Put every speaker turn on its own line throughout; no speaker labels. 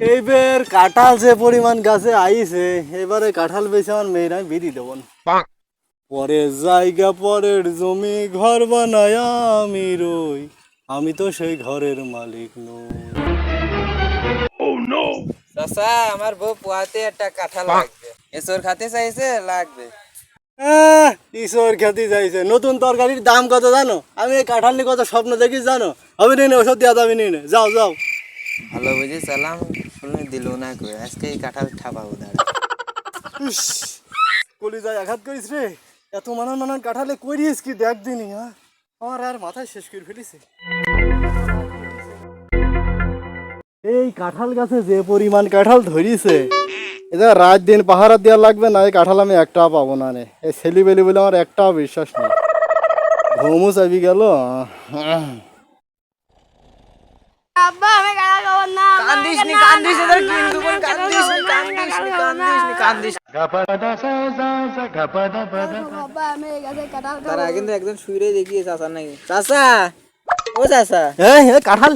এইবার কাঁঠাল যে পরিমাণ গাছে আইছে এবারে কাঁঠাল বেশি আমার মেয়ের আমি বিড়ি দেবো। না। পরের জায়গা পরের জমি ঘর বানায় আমি রই। আমি তো সেই ঘরের মালিক নই।
চাচা আমার বউ পোয়াতে একটা কাঁঠাল লাগবে। এসর খাতে চাইছে লাগবে।
আহ, ঈশ্বর খ্যাতি যাইছে নতুন তরকারির দাম কত জানো? আমি এই কাঁঠাল নিয়ে কত স্বপ্ন দেখি জানো? হবে নি ওষুধ দেওয়া যাবে নি। যাও যাও।
ভালো বুঝে চালাম শুনে দিল না কই আজকে এই কাঁঠাল ঠাপাবো দাঁড়া
ইস, কলিজায় আঘাত করিস রে। এত মানান মানান কাঁঠালে করিস কি দেখ দিনি হ্যাঁ? আমার আর মাথায় শেষ করে ফেলিছে। এই কাঁঠাল গাছে যে পরিমাণ কাঁঠাল ধরিছে এটা রাত দিন পাহারা দেওয়া লাগবে না এই কাঁঠাল আমি একটাও পাবো না রে। এই ছেলি বেলি বলে আমার একটাও বিশ্বাস নেই। ঘুমও চাবি গেল
কান্দিস নি কান্দিস নি কিন্তু কোন কান্দিস নি কান্দিস নি কান্দিস নি কান্দিস
আব্বা আমি এই গাছে কাঁঠাল
তার আগে কিন্তু একজন শুইরে দেখিয়ে চাচা নাকি। চাচা ও চাচা।
এই এ কাঁঠাল।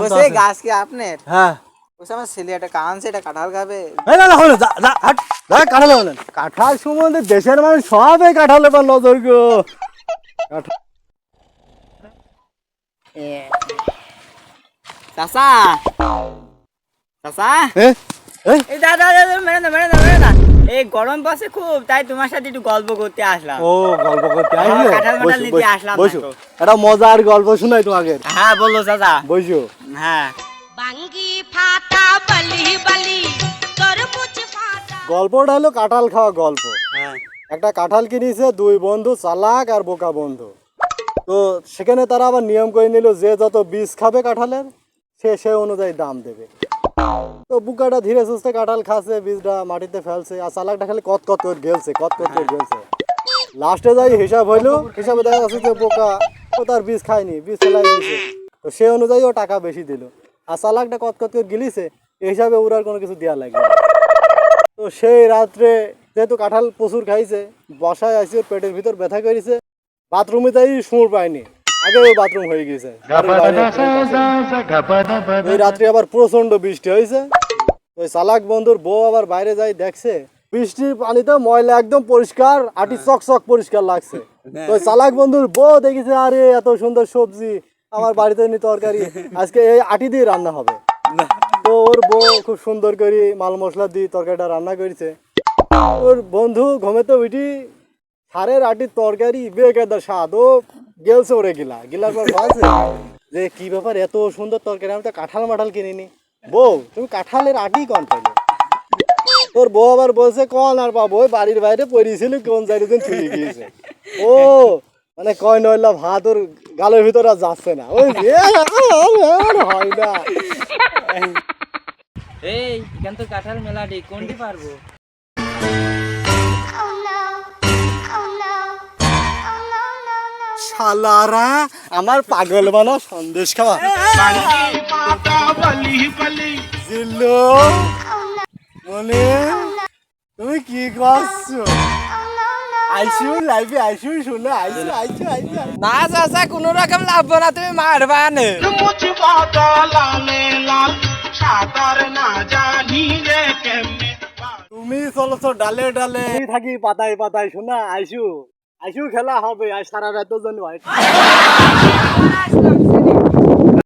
বসে গাছ কি আপনার?
হ্যাঁ।
বসে আমার ছেলে একটা কানছে এটা কাঁঠাল খাবে।
এই না না হলো যা যা হাট যা কাঁঠাল হলো। কাঁঠাল সম্বন্ধে দেশের মানুষ সবাই কাঁঠালের পর নজর গো। কাঁঠাল-
চাচা চাচা?
এ, এ,
এই দাদা দাদা মেরে না মেরে না মেরে না এই গরম পাশে খুব তাই তোমার সাথে একটু গল্প করতে আসলাম।
ও গল্প করতে আসলে?
কাঁঠাল মাঠাল নিতে আসলাম
বসো। একটা মজার গল্প শোনাই তোমাকে।
হ্যাঁ বলল চাচা।
বসো।
হ্যাঁ।
বাঙ্গি ফাটা বলি বলি তরমুজ ফাটা।
গল্পটা হলো কাঁঠাল খাওয়া গল্প।
হ্যাঁ।
একটা কাঁঠাল কিনেছে দুই বন্ধু চালাক আর বোকা বন্ধু। তো সেখানে তারা আবার নিয়ম করে নিল যে যত বীজ খাবে কাঁঠালের সে সে অনুযায়ী দাম দেবে। বুকাটা ধীরে সুস্থে কাঁঠাল খাচ্ছে, বীজটা মাটিতে ফেলছে, আর চালাকটা খালি কত কত করে গেলছে, কত কত করে গেলছে। লাস্টে যাই হিসাব হইল, হিসাবে দেখা যাচ্ছে যে বোকা ও তার বীজ খায়নি, বীজ ফেলাই দিয়েছে। তো সে অনুযায়ী ও টাকা বেশি দিল। আর চালাকটা কত কত করে গিলিছে এই হিসাবে ওর আর কোনো কিছু দেওয়া লাগবে না। তো সেই রাত্রে যেহেতু কাঁঠাল প্রচুর খাইছে, বসায় আসি পেটের ভিতর ব্যথা করেছে, বাথরুমে তাই সুর পায়নি। আগে ওই বাথরুম হয়ে গেছে। ওই রাত্রে আবার প্রচণ্ড বৃষ্টি হয়েছে। ওই চালাক বন্ধুর বউ আবার বাইরে যাই দেখছে। বৃষ্টির পানিতে ময়লা একদম পরিষ্কার আটি চক পরিষ্কার লাগছে। তো ওই চালাক বন্ধুর বউ দেখেছে আরে এত সুন্দর সবজি আমার বাড়িতে নি তরকারি আজকে এই আটি দিয়ে রান্না হবে। তো ওর বউ খুব সুন্দর করে মাল মশলা দিয়ে তরকারিটা রান্না করেছে। ওর বন্ধু ঘুমেতে উঠি সারের আটির তরকারি বেকার স্বাদ। ও গেলছে ওরে গিলা। গিলার পর বলছে যে কি ব্যাপার এত সুন্দর তরকারি আমি তো কাঁঠাল মাঠাল কিনিনি। বউ তুমি কাঁঠালের আটি কন পাইলে তোর বউ আবার বলছে কন আর পাবো ওই বাড়ির বাইরে পড়িয়েছিল কোন চারিদিন চুরি গিয়েছে? ও মানে কয় নইলা ভাত ওর গালের ভিতর আর যাচ্ছে না। ওই যে হয় না।
এই এখান তো কাঁঠাল মেলাটি কোনটি পারব?
শালারা আমার পাগল বানা সন্দেশ খাওয়া। জিল্লু মনে তুমি কি করছ? আইসু লাইভে আইসু শুনে আইসু আইসু আইসু আইসু।
না চাচা কোনো রকম লাভ না তুমি মারবা না।
তুমি চলছো ডালে ডালে। থাকি পাতায় পাতায় শোনা আইসু আইসু খেলা হবে আর সারা রাত জন্য